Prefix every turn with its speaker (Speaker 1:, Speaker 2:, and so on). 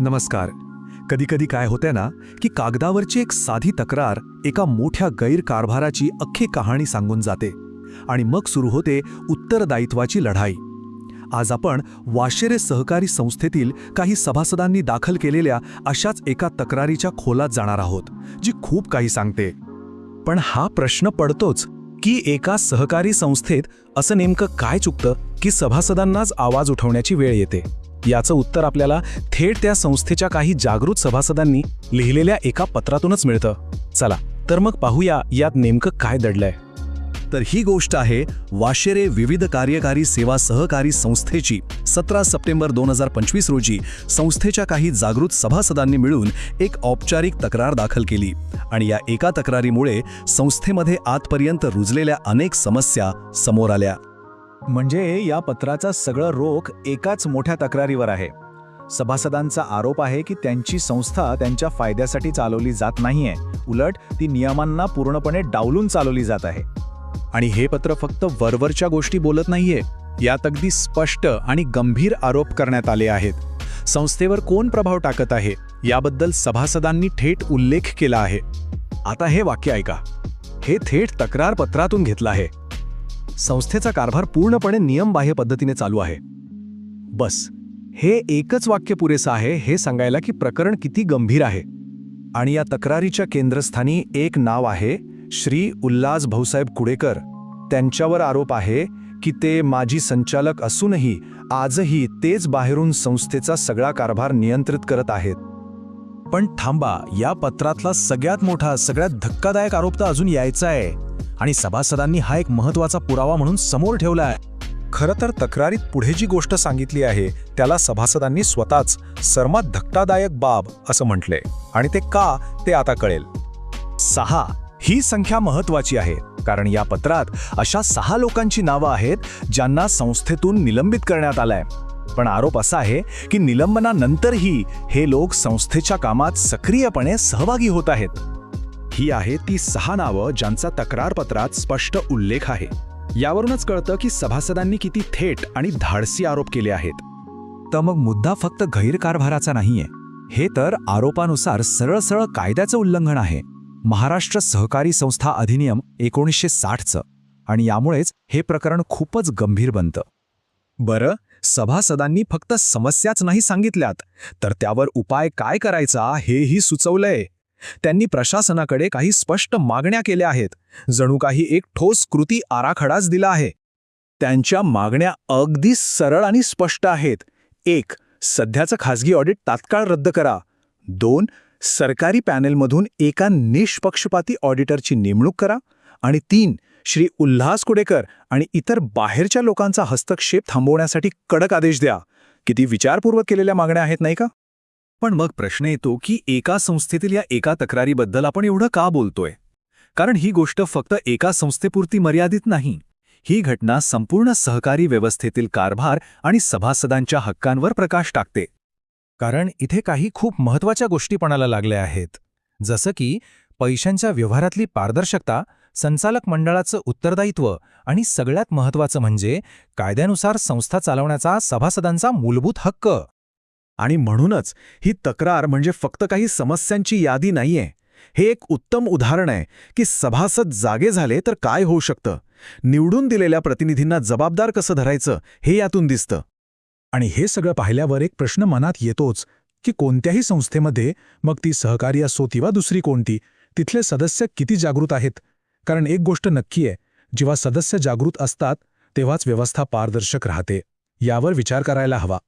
Speaker 1: नमस्कार. कधीकधी काय होते ना की कागदावरची एक साधी तक्रार एका मोठ्या गैरकारभाराची अख्खी कहाणी सांगून जाते आणि मग सुरू होते उत्तरदायित्वाची लढाई. आज आपण वाशेरे सहकारी संस्थेतील काही सभासदांनी दाखल केलेल्या अशाच एका तक्रारीच्या खोलात जाणार आहोत जी खूप काही सांगते. पण हा प्रश्न पडतोच की एका सहकारी संस्थेत असं नेमकं काय चुकतं की सभासदांनाच आवाज उठवण्याची वेळ येते? याचं उत्तर आपल्याला थेट त्या संस्थेच्या काही जागृत सभासदांनी लिहिलेल्या एका पत्रातूनच मिळतं. चला तर मग पाहूया यात नेमकं काय दडलंय. तर ही गोष्ट आहे वाशेरे विविध कार्यकारी सेवा सहकारी संस्थेची. सतरा सप्टेंबर दोन हजार पंचवीस रोजी संस्थेच्या काही जागृत सभासदांनी मिळून एक औपचारिक तक्रार दाखल केली. आणि या एका तक्रारीमुळे संस्थेमध्ये आजपर्यंत रुजलेल्या अनेक समस्या समोर आल्या.
Speaker 2: म्हणजे या पत्राचा सगळं रोख एकाच मोठ्या तक्रारीवर आहे. सभासदांचा आरोप आहे की त्यांची संस्था त्यांच्या फायद्यासाठी चालवली जात नाहीये. उलट ती नियमांना पूर्णपणे डावलून चालवली जात आहे.
Speaker 1: आणि हे पत्र फक्त वरवरच्या गोष्टी बोलत नाहीये. यात अगदी स्पष्ट आणि गंभीर आरोप करण्यात आले आहेत. संस्थेवर कोण प्रभाव टाकत आहे? याबद्दल सभासदांनी थेट उल्लेख केला आहे. आता हे वाक्य ऐका. हे थेट तक्रार पत्रातून घेतलं आहे. संस्थेचा कारभार पूर्णपणे नियमबाह्य पद्धतीने चालू आहे. बस हे एकच वाक्य पुरेसं आहे हे सांगायला की प्रकरण किती गंभीर आहे. आणि या तक्रारीच्या केंद्रस्थानी एक नाव आहे श्री उल्हास भाऊसाहेब कुडेकर. त्यांच्यावर आरोप आहे की ते माजी संचालक असूनही आजही तेच बाहेरून संस्थेचा सगळा कारभार नियंत्रित करत आहेत.
Speaker 2: पण थांबा या पत्रातला सगळ्यात मोठा सगळ्यात धक्कादायक आरोप तर अजून यायचा आहे. आणि सभासदांनी हा एक महत्त्वाचा पुरावा म्हणून समोर ठेवला आहे.
Speaker 1: खरं तर तक्रारीत पुढे जी गोष्ट सांगितली आहे त्याला सभासदांनी स्वतःच सर्वात धक्कादायक बाब असं म्हटले आणि ते का ते आता कळेल.
Speaker 2: सहा. ही संख्या महत्वाची आहे कारण या पत्रात अशा सहा लोकांची नावं आहेत ज्यांना संस्थेतून निलंबित करण्यात आलंय. पण आरोप असा आहे की निलंबनानंतरही हे लोक संस्थेच्या कामात सक्रियपणे सहभागी होत आहेत.
Speaker 1: ही आहे ती सहा नावं ज्यांचा तक्रारपत्रात स्पष्ट उल्लेख आहे. यावरूनच कळतं की सभासदांनी किती थेट आणि धाडसी आरोप केले आहेत.
Speaker 2: तर मग मुद्दा फक्त गैरकारभाराचा नाहीये. हे तर आरोपानुसार सरळ सरळ कायद्याचं उल्लंघन आहे. महाराष्ट्र सहकारी संस्था अधिनियम एकोणीसशे साठचं. आणि यामुळेच हे प्रकरण खूपच गंभीर बनतं.
Speaker 1: बरं सभासदांनी फक्त समस्याच नाही सांगितल्यात. तर त्यावर उपाय काय करायचा हेही सुचवलंय. त्यांनी प्रशासनाकडे काही स्पष्ट मागण्या केल्या आहेत. जणू काही एक ठोस कृती आराखडाच दिला आहे. त्यांच्या मागण्या अगदी सरळ आणि स्पष्ट आहेत. एक सध्याचं खासगी ऑडिट तात्काळ रद्द करा. दोन सरकारी पॅनेलमधून एका निष्पक्षपाती ऑडिटरची नेमणूक करा. आणि तीन श्री उल्हास कुडेकर आणि इतर बाहेरच्या लोकांचा हस्तक्षेप थांबवण्यासाठी कडक आदेश द्या. किती विचारपूर्वक केलेल्या मागण्या आहेत नाही का? पण मग प्रश्न येतो की एका संस्थेतील या एका तक्रारीबद्दल आपण एवढं का बोलतोय? कारण ही गोष्ट फक्त एका संस्थेपुरती मर्यादित नाही. ही घटना संपूर्ण सहकारी व्यवस्थेतील कारभार आणि सभासदांच्या हक्कांवर प्रकाश टाकते.
Speaker 2: कारण इथे काही खूप महत्त्वाच्या गोष्टीपणाला लागल्या आहेत. जसं की पैशांच्या व्यवहारातली पारदर्शकता संचालक मंडळाचं उत्तरदायित्व आणि सगळ्यात महत्वाचं म्हणजे कायद्यानुसार संस्था चालवण्याचा सभासदांचा मूलभूत हक्क.
Speaker 1: आणि म्हणूनच ही तक्रार म्हणजे फक्त काही समस्यांची यादी नाहीये. हे एक उत्तम उदाहरण आहे की सभासद जागे झाले तर काय होऊ शकतं? निवडून दिलेल्या प्रतिनिधींना जबाबदार कसं धरायचं हे यातून दिसतं.
Speaker 2: आणि हे सगळं पाहिल्यावर एक प्रश्न मनात येतोच की कोणत्याही संस्थेमध्ये मग ती सहकारी असो किंवा दुसरी कोणती तिथले सदस्य किती जागृत आहेत? कारण एक गोष्ट नक्की आहे जेव्हा सदस्य जागृत असतात तेव्हाच व्यवस्था पारदर्शक राहते. यावर विचार करायला हवा.